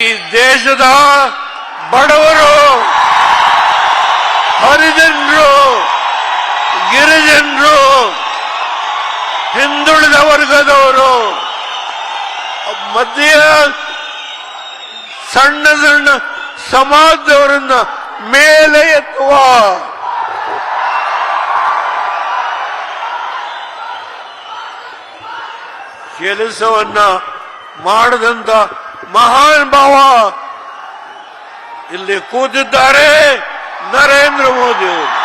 ಈ ದೇಶದ ಬಡವರು, ಹರಿಜನರು, ಗಿರಿಜನರು, ಹಿಂದುಳಿದ ವರ್ಗದವರು, ಮಧ್ಯ ಸಣ್ಣ ಸಣ್ಣ ಸಮಾಜದವರನ್ನ ಮೇಲೆ ಎತ್ತುವ ಕೆಲಸವನ್ನ ಮಾಡದಂತ ಮಹಾನ್ ಭಾವ. ಇಲ್ಲಿ ಕೂತಿದ್ದಾರೆ ನರೇಂದ್ರ ಮೋದಿ ಅವರು.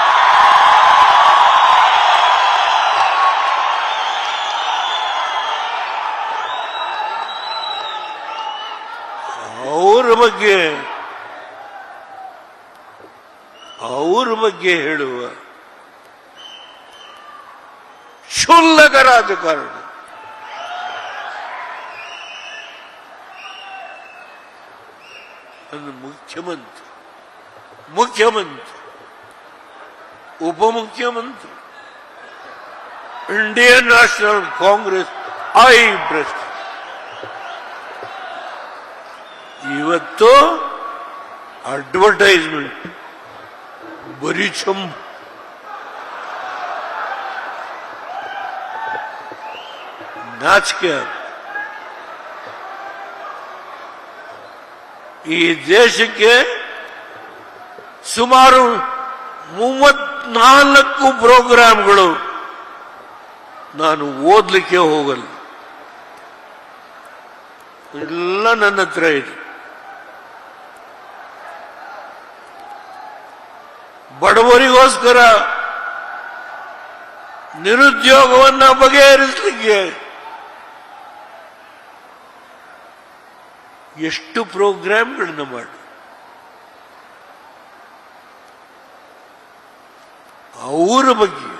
ಅವರ ಬಗ್ಗೆ ಅವರ ಬಗ್ಗೆ ಹೇಳುವ ಕ್ಷುಲ್ಲಕ ರಾಜಕಾರಣ. ಒಂದು ಮುಖ್ಯಮಂತ್ರಿ ಮುಖ್ಯಮಂತ್ರಿ ಉಪಮುಖ್ಯಮಂತ್ರಿ Indian national Congress I president ಇವತ್ತು ಅಡ್ವರ್ಟೈಸ್ಮೆಂಟ್ ಬರೀ ಚಂಬ ನಾಚಿಕೆ ಈ ದೇಶಕ್ಕೆ ಸುಮಾರು ಮೂವತ್ನಾಲ್ಕು ಪ್ರೋಗ್ರಾಂಗಳು ನಾನು ಓದ್ಲಿಕ್ಕೆ ಹೋಗಲ್ಲ. ಎಲ್ಲ ನನ್ನ ಹತ್ರ ಇದೆ. ಬಡವರಿಗೋಸ್ಕರ ನಿರುದ್ಯೋಗವನ್ನು ಬಗೆಹರಿಸಲಿಕ್ಕೆ ಎಷ್ಟು ಪ್ರೋಗ್ರಾಮ್ಗಳನ್ನು ಮಾಡಿ. ಅವರ ಬಗ್ಗೆ